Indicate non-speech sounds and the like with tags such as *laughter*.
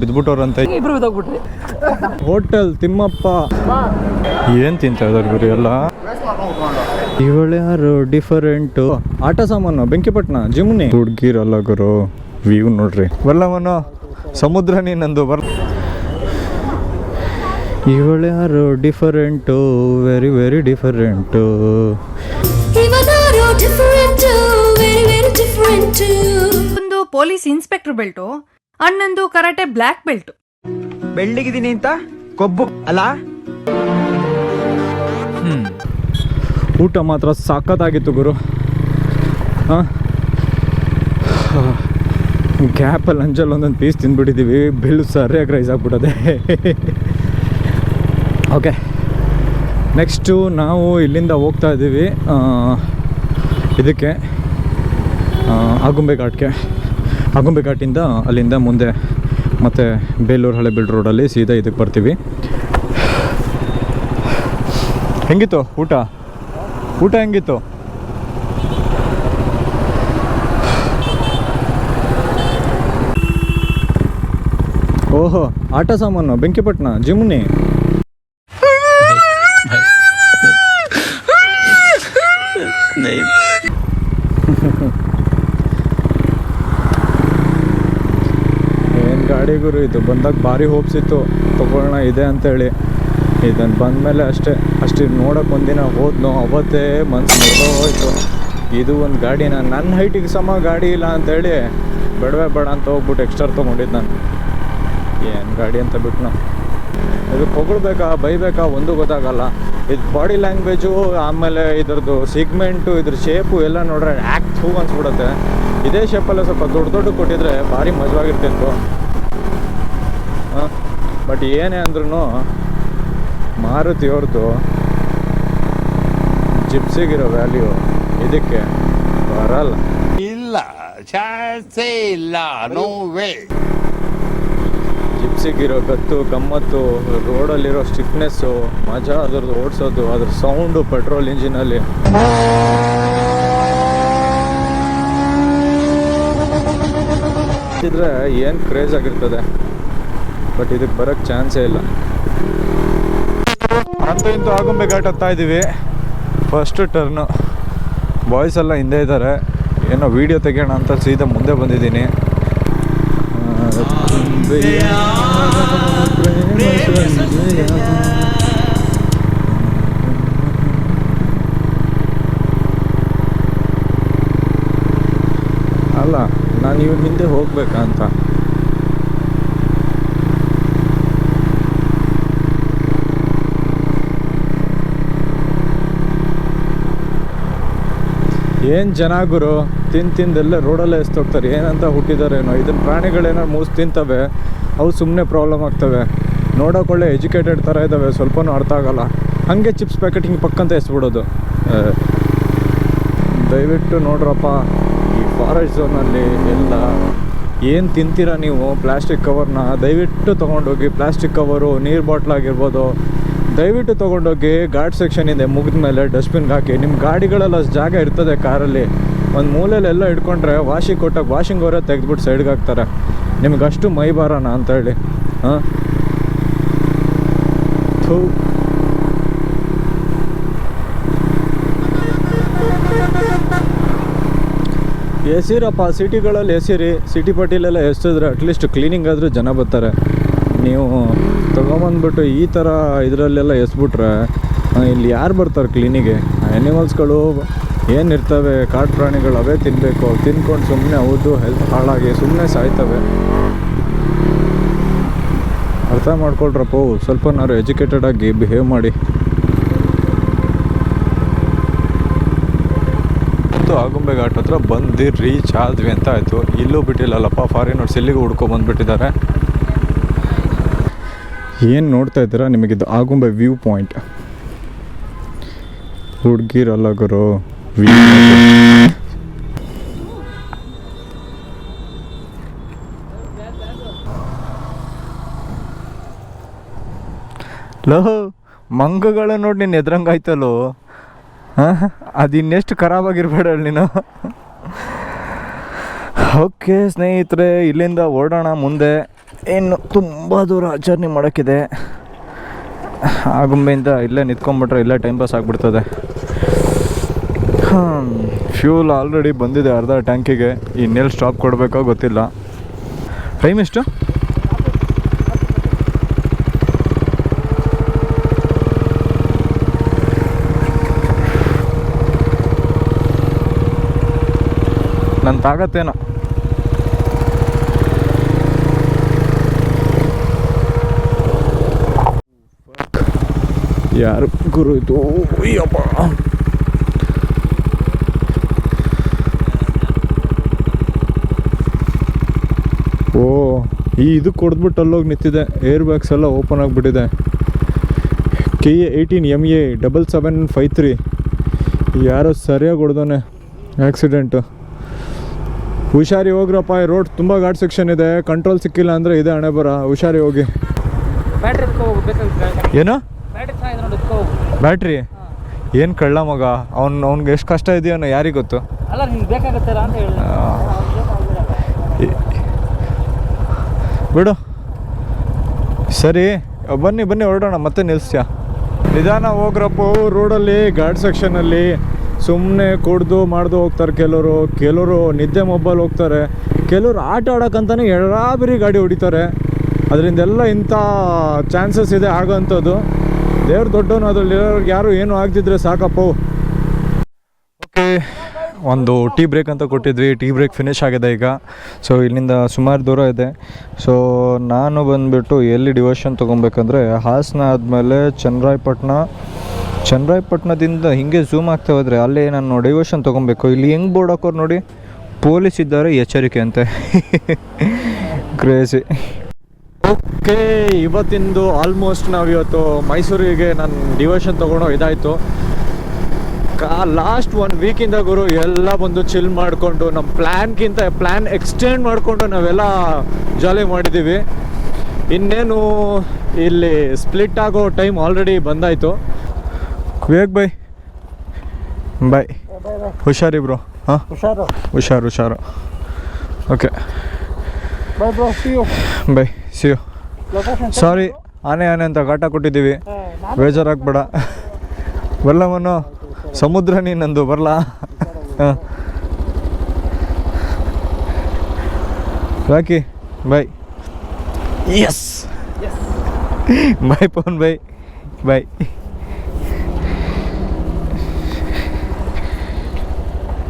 ಬಿದ್ಬಿಟ್ಟವ್ರಂತೆ. ಇಬ್ರು ಬಿದ್ದೋಗ್ಬಿಟ್ರಿ. ಹೋಟೆಲ್ ತಿಮ್ಮಪ್ಪ. ಏನ್ ತಿಂತಾ ಇದಾರೆ ಗುರು ಎಲ್ಲ? ಇವಳು ಯಾರು? ಡಿಫರೆಂಟು ಆಟ ಸಾಮಾನು ಬೆಂಕಿಪಟ್ನ ಜಿಮ್ನಿ. ಹುಡ್ಗಿರಲ್ಲ ಗುರು ವ್ಯೂ ನೋಡ್ರಿ. ಬಲ್ಲವನು ಸಮುದ್ರ ನೀನಂದು ಬರ್ ಇವಳು ಯಾರು? ಡಿಫರೆಂಟು ವೆರಿ ವೆರಿ ಡಿಫರೆಂಟು ಇವನಾರೋ ಡಿಫರೆಂಟ್ ವೆರಿ ವೆರಿ ಡಿಫರೆಂಟ್ ಒಂದು ಪೊಲೀಸ್ ಇನ್ಸ್ಪೆಕ್ಟರ್ ಬೆಲ್ಟು ಅಣ್ಣಂದು ಕರಾಟೆ ಬ್ಲ್ಯಾಕ್ ಬೆಲ್ಟ್. ಬೆಳ್ಳಿಗಿದ್ದೀನಿ ಅಂತ? ಕೊಬ್ಬು ಅಲ್ಲ ಊಟ ಮಾತ್ರ ಸಖತ್ತಾಗಿತ್ತು ಗುರು. ಹಾಂ? ಗ್ಯಾಪಲ್ಲಿ ಅಂಜಲ್ ಒಂದೊಂದು ಪೀಸ್ ತಿಂದ್ಬಿಟ್ಟಿದ್ದೀವಿ ಬಿಲ್ ಸರಿಯಾಗಿ ರೈಸ್ ಆಗ್ಬಿಟ್ಟದೆ. ಓಕೆ ನೆಕ್ಸ್ಟು ನಾವು ಇಲ್ಲಿಂದ ಹೋಗ್ತಾ ಇದ್ದೀವಿ. ಇದಕ್ಕೆ ಆಗುಂಬೆ ಘಾಟ್ಗೆ. ಆಗುಂಬೆ ಘಾಟಿಂದ ಅಲ್ಲಿಂದ ಮುಂದೆ ಮತ್ತು ಬೇಲೂರು ಹಳೆಬೀಡು ರೋಡಲ್ಲಿ ಸೀದಾ ಇದಕ್ಕೆ ಬರ್ತೀವಿ. ಹೆಂಗಿತ್ತು ಊಟ? ಊಟ ಹೆಂಗಿತ್ತು? ಓಹೋ, ಆಟ ಸಾಮಾನು ಬೆಂಕಿಪಟ್ಟಣ ಜಿಮ್ನಿ. ಏನು ಗಾಡಿ ಗುರು ಇದು ಬಂದಾಗ ಭಾರಿ ಹೋಪ್ಸ್ ಇತ್ತು. ತೊಗೊಳ್ಳೋಣ, ಇದೆ ಅಂತೇಳಿ. ಇದನ್ನು ಬಂದಮೇಲೆ ಅಷ್ಟೇ. ಅಷ್ಟು ನೋಡೋಕೆ ಒಂದಿನ ಹೋದ್ನು, ಅವತ್ತೇ ಮನ್ಸು ಹೋಯ್ತು. ಇದು ಒಂದು ಗಾಡಿನ ನನ್ನ ಹೈಟಿಗೆ ಸಮ ಗಾಡಿ ಇಲ್ಲ ಅಂತೇಳಿ ಬೇಡವೇ ಬೇಡ ಅಂತ ಹೋಗ್ಬಿಟ್ಟು ಎಕ್ಸ್ಟ್ರಾ ತೊಗೊಂಡಿದ್ದು ನಾನು. ಏನು ಗಾಡಿ ಅಂತ ಬಿಟ್ಟು ನಾವು ಇದು ಹೊಗಳ್ಬೇಕಾ ಬೈಬೇಕಾ, ಒಂದು ಗೊತ್ತಾಗಲ್ಲ. ಇದು ಬಾಡಿ ಲ್ಯಾಂಗ್ವೇಜು ಆಮೇಲೆ ಇದ್ರದ್ದು ಸಿಗ್ಮೆಂಟು ಇದ್ರ ಶೇಪು ಎಲ್ಲ ನೋಡ್ರೆ ಆ್ಯಕ್ಟ್ ಹೂ ಅನ್ಸ್ಬಿಡುತ್ತೆ. ಇದೇ ಶೇಪಲ್ಲೇ ಸ್ವಲ್ಪ ದೊಡ್ಡ ದೊಡ್ಡ ಕೊಟ್ಟಿದ್ರೆ ಭಾರಿ ಮಜವಾಗಿರ್ತಿತ್ತು. ಬಟ್ ಏನೇ ಅಂದ್ರೂ ಮಾರುತಿ ಅವ್ರದ್ದು ಜಿಪ್ಸಿಗಿರೋ ವ್ಯಾಲ್ಯೂ ಇದಕ್ಕೆ ಬರಲ್ಲ. ಇಲ್ಲ ಚಾನ್ಸೇ ಇಲ್ಲ ನೋ ವೇ ಜಿಪ್ಸಿಗಿರೋ ಗತ್ತು ಗಮ್ಮತ್ತು ರೋಡಲ್ಲಿರೋ ಸ್ಟಿಕ್ನೆಸ್ಸು ಮಜಾ ಅದ್ರದ್ದು ಓಡಿಸೋದು ಅದ್ರ ಸೌಂಡು ಪೆಟ್ರೋಲ್ ಇಂಜಿನಲ್ಲಿ ಇದ್ರೆ ಏನು ಕ್ರೇಜ್ ಆಗಿರ್ತದೆ? ಬಟ್ ಇದಕ್ಕೆ ಬರೋಕ್ಕೆ ಚಾನ್ಸೇ ಇಲ್ಲ. ಅಂತೂ ಇಂತೂ ಆಗುಂಬೆ ಘಾಟ್ ಹತ್ತಾ ಇದ್ದೀವಿ. ಫಸ್ಟ್ ಟರ್ನು ಬಾಯ್ಸ್ ಎಲ್ಲ ಹಿಂದೆ ಇದ್ದಾರೆ. ಏನೋ ವೀಡಿಯೋ ತೆಗೆಯೋಣ ಅಂತ ಸೀದಾ ಮುಂದೆ ಬಂದಿದ್ದೀನಿ. ಅಲ್ಲ, ನಾನು ಇವ್ರ ಹಿಂದೆ ಹೋಗ್ಬೇಕಾ ಏನು ಜನ ಗುರು, ತಿಂದು ತಿಂದೆಲ್ಲ ರೋಡಲ್ಲೇ ಎಸ್ತೋಗ್ತಾರೆ ಏನಂತ ಹುಟ್ಟಿದಾರೇನೋ ಇದನ್ನು ಪ್ರಾಣಿಗಳೇನೋ ಮೂಸ್ ತಿಂತವೆ, ಅವು ಸುಮ್ಮನೆ ಪ್ರಾಬ್ಲಮ್ ಆಗ್ತವೆ. ನೋಡೋಕೊಳ್ಳೆ ಎಜುಕೇಟೆಡ್ ಥರ ಇದ್ದಾವೆ ಸ್ವಲ್ಪನೂ ಅರ್ಥ ಆಗೋಲ್ಲ. ಹಾಗೆ ಚಿಪ್ಸ್ ಪ್ಯಾಕೆಟ್ ಹಿಂಗೆ ಪಕ್ಕಂತ ಎಸ್ಬಿಡೋದು. ದಯವಿಟ್ಟು ನೋಡ್ರಪ್ಪ, ಈ ಫಾರೆಸ್ಟ್ ಝೋನಲ್ಲಿ ಎಲ್ಲ ಏನು ತಿಂತೀರಾ ನೀವು ಪ್ಲಾಸ್ಟಿಕ್ ಕವರ್ನ ದಯವಿಟ್ಟು ತೊಗೊಂಡೋಗಿ ಪ್ಲಾಸ್ಟಿಕ್ ಕವರು ನೀರು ಬಾಟ್ಲ್ ಆಗಿರ್ಬೋದು ದಯವಿಟ್ಟು ತೊಗೊಂಡೋಗಿ ಘಾಟ್ ಸೆಕ್ಷನ್ ಇದೆ ಮುಗಿದ ಮೇಲೆ ಡಸ್ಟ್ಬಿನ್ಗೆ ಹಾಕಿ. ನಿಮ್ಮ ಗಾಡಿಗಳೆಲ್ಲ ಜಾಗ ಇರ್ತದೆ ಕಾರಲ್ಲಿ. ಒಂದು ಮೂಲೆಯಲ್ಲೆಲ್ಲ ಇಟ್ಕೊಂಡ್ರೆ ವಾಷಿಂಗ್ ಕೊಟ್ಟಾಗ ವಾಷಿಂಗ್ ಅವರೇ ತೆಗೆದ್ಬಿಟ್ಟು ಸೈಡ್ಗೆ ಹಾಕ್ತಾರೆ. ನಿಮ್ಗೆ ಅಷ್ಟು ಮೈ ಬಾರಣ ಅಂತ ಹೇಳಿ. ಹಾಂ? ಥೂ. ಎಸಿರಪ್ಪ, ಸಿಟಿಗಳಲ್ಲಿ ಎಸಿರಿ, ಸಿಟಿ ಪಟ್ಟಿಲೆಲ್ಲ ಎಸಿದ್ರೆ ಅಟ್ಲೀಸ್ಟ್ ಕ್ಲೀನಿಂಗ್ ಆದರೂ ಜನ ಬರ್ತಾರೆ. ನೀವು ತೊಗೊಂಬಂದ್ಬಿಟ್ಟು ಈ ಥರ ಇದರಲ್ಲೆಲ್ಲ ಎಸ್ಬಿಟ್ರೆ ಇಲ್ಲಿ ಯಾರು ಬರ್ತಾರೆ ಕ್ಲೀನಿಗೆ? ಆ್ಯನಿಮಲ್ಸ್ಗಳು ಏನಿರ್ತವೆ ಕಾಡು ಪ್ರಾಣಿಗಳು ಅವೇ ತಿನ್ನಬೇಕು ತಿನ್ಕೊಂಡು ಸುಮ್ಮನೆ ಹೌದು ಹೆಲ್ತ್ ಹಾಳಾಗಿ ಸುಮ್ಮನೆ ಸಾಯ್ತವೆ. ಅರ್ಥ ಮಾಡ್ಕೊಳ್ರಪ್ಪ ಸ್ವಲ್ಪನಾದ್ರು ಎಜುಕೇಟೆಡ್ ಆಗಿ ಬಿಹೇವ್ ಮಾಡಿ. ಆಗುಂಬೆ ಘಾಟ್ ಹತ್ರ ಬಂದು ರೀಚ್ ಆದ್ವಿ ಅಂತ ಆಯಿತು. ಇಲ್ಲೂ ಬಿಟ್ಟಿಲ್ಲಲ್ಲಪ್ಪ ಫಾರಿನರ್ಸ್ ಇಲ್ಲಿಗೂ ಹುಡ್ಕೊ ಬಂದುಬಿಟ್ಟಿದ್ದಾರೆ ಏನು ನೋಡ್ತಾ ಇದ್ದೀರಾ? ನಿಮಗಿದು ಆಗುಂಬೆ ವ್ಯೂ ಪಾಯಿಂಟ್. ಹುಡುಗಿರಲ್ಲ ಗುರು. ವ್ಯೂ ಲೋ, ಮಂಗಗಳ ನೋಡಿ ನೀನು ಎದ್ರಂಗಾಯ್ತಲ್ಲೋ. ಹಾಂ, ಅದು ಇನ್ನೆಷ್ಟು ಖರಾಬಾಗಿರ್ಬೇಡ ನೀನು. ಓಕೆ ಸ್ನೇಹಿತರೆ, ಇಲ್ಲಿಂದ ಓಡೋಣ ಮುಂದೆ. ಇನ್ನು ತುಂಬ ದೂರ ಜರ್ನಿ ಮಾಡೋಕ್ಕಿದೆ. ಆಗುಂಬೆಯಿಂದ ಇಲ್ಲೇ ನಿಂತ್ಕೊಂಡ್ಬಿಟ್ರೆ ಇಲ್ಲೇ ಟೈಮ್ ಪಾಸ್ ಆಗಿಬಿಡ್ತದೆ. ಹಾಂ ಫ್ಯೂಲ್ ಆಲ್ರೆಡಿ ಬಂದಿದೆ ಅರ್ಧ ಟ್ಯಾಂಕಿಗೆ ಇನ್ನೆಲ್ಲಿ ಸ್ಟಾಪ್ ಕೊಡಬೇಕೋ ಗೊತ್ತಿಲ್ಲ. ಟೈಮ್ ಎಷ್ಟು? ನನ್ನ ತಾಗತ್ತೇನೋ ಯಾರು ಗುರು ಇದು ಅಯ್ಯಪ್ಪ ಓ ಈ ಇದು ಕೊಡ್ದ್ಬಿಟ್ಟು ಅಲ್ಲೋಗಿ ನಿಂತಿದೆ. ಏರ್ ಬ್ಯಾಗ್ಸ್ ಎಲ್ಲ ಓಪನ್ ಆಗಿಬಿಟ್ಟಿದೆ. K A eighteen M A double seven five three ಯಾರೋ ಸರಿಯಾಗಿ ಹೊಡೆದೋನೆ ಆಕ್ಸಿಡೆಂಟು ಹುಷಾರಿ ಹೋಗ್ರಪ್ಪ ಈ ರೋಡ್ ತುಂಬ ಘಾಟ್ ಸೆಕ್ಷನ್ ಇದೆ. ಕಂಟ್ರೋಲ್ ಸಿಕ್ಕಿಲ್ಲ ಅಂದರೆ ಇದೆ ಹಣೆ ಬರ ಹುಷಾರಿ ಹೋಗಿ. ಏನು? ಬ್ಯಾಟ್ರಿ? ಏನು ಕಳ್ಳ ಮಗ? ಅವ್ನು ಅವ್ನಿಗೆ ಎಷ್ಟು ಕಷ್ಟ ಇದೆಯೋ ಯಾರಿಗೆ ಗೊತ್ತು? ಅಲ್ಲ ನಿಮ್ಗೆ ಬೇಕಾಗುತ್ತಲ್ಲ ಅಂತ ಹೇಳಿ ಬಿಡು. ಸರಿ ಬನ್ನಿ ಬನ್ನಿ ಹೊರಡೋಣ. ಮತ್ತೆ ನಿಲ್ಸ್ಯ? ನಿಧಾನ ಹೋಗ್ರಪ್ಪ ರೋಡಲ್ಲಿ ಗಾರ್ಡ್ ಸೆಕ್ಷನಲ್ಲಿ ಸುಮ್ಮನೆ ಕುಡ್ದು ಮಾಡ್ದು ಹೋಗ್ತಾರೆ ಕೆಲವರು. ಕೆಲವರು ನಿದ್ದೆ ಮೊಬೈಲ್ ಹೋಗ್ತಾರೆ. ಕೆಲವರು ಆಟ ಆಡೋಕ್ಕಂತಾನೆ ಎಡಾಬಿರಿ ಗಾಡಿ ಹೊಡಿತಾರೆ. ಅದರಿಂದೆಲ್ಲ ಇಂಥ ಚಾನ್ಸಸ್ ಇದೆ ಆಗೋಂಥದ್ದು. ದೇವ್ರು ದೊಡ್ಡವನು, ಅದರಲ್ಲಿ ಯಾರು ಏನು ಆಗದಿದ್ರೆ ಸಾಕಪ್ಪ. ಓಕೆ, ಒಂದು ಟೀ ಬ್ರೇಕ್ ಅಂತ ಕೊಟ್ಟಿದ್ವಿ. ಟೀ ಬ್ರೇಕ್ ಫಿನಿಶ್ ಆಗಿದೆ ಈಗ. ಸೊ, ಇಲ್ಲಿಂದ ಸುಮಾರು ದೂರ ಇದೆ. ಸೊ, ನಾನು ಬಂದುಬಿಟ್ಟು ಎಲ್ಲಿ ಡಿವೋಷನ್ ತೊಗೊಬೇಕಂದ್ರೆ, ಹಾಸನ ಆದಮೇಲೆ ಚನ್ನರಾಯಪಟ್ಟಣ ಚನ್ನರಾಯಪಟ್ಟಣದಿಂದ ಹಿಂಗೆ ಝೂಮ್ ಆಗ್ತಾ ಹೋದರೆ ಅಲ್ಲೇ ನಾನು ಡಿವೋಷನ್ ತೊಗೊಬೇಕು. ಇಲ್ಲಿ ಹೆಂಗೆ ಬೋರ್ಡ್ ಹಾಕೋರು ನೋಡಿ, ಪೊಲೀಸ್ ಇದ್ದಾರೆ ಎಚ್ಚರಿಕೆ ಅಂತೆ *laughs* ಕ್ರೇಜಿ. ಓಕೆ ಇವತ್ತಿಂದು ಆಲ್ಮೋಸ್ಟ್ ನಾವಿವತ್ತು ಮೈಸೂರಿಗೆ ನಾನು ಡಿವೋಷನ್ ತೊಗೊಂಡು ಇದಾಯಿತು. ಕಾ ಲಾಸ್ಟ್ ಒನ್ ವೀಕಿಂದ ಗುರು ಎಲ್ಲ ಬಂದು ಚಿಲ್ ಮಾಡಿಕೊಂಡು ನಮ್ಮ ಪ್ಲ್ಯಾನ್ಗಿಂತ ಪ್ಲ್ಯಾನ್ ಎಕ್ಸ್ಟೆಂಡ್ ಮಾಡಿಕೊಂಡು ನಾವೆಲ್ಲ ಜಾಲಿ ಮಾಡಿದ್ದೀವಿ ಇನ್ನೇನು ಇಲ್ಲಿ ಸ್ಪ್ಲಿಟ್ ಆಗೋ ಟೈಮ್ ಆಲ್ರೆಡಿ ಬಂದಾಯಿತು. ವೇಗ್ ಬೈ. ಬಾಯ್ ಹುಷಾರಿ ಬ್ರೋ. ಹಾಂ? ಹುಷಾರು. ಹುಷಾರು ಹುಷಾರು. Okay. Bye bro see bye sorry ಆನೆ ಆನೆ ಅಂತ ಕಾಟ ಕೊಟ್ಟಿದ್ದೀವಿ. ಬೇಜಾರಾಗ್ಬೇಡ. ಬರ್ಲಮ್ಮನು ಸಮುದ್ರ ನೀನಂದು ಬರಲಾ? ಹಾಂ. ರಾಕಿ ಬಾಯ್ ಎಸ್ ಬಾಯ್ ಪವನ್ ಬೈ ಬಾಯ್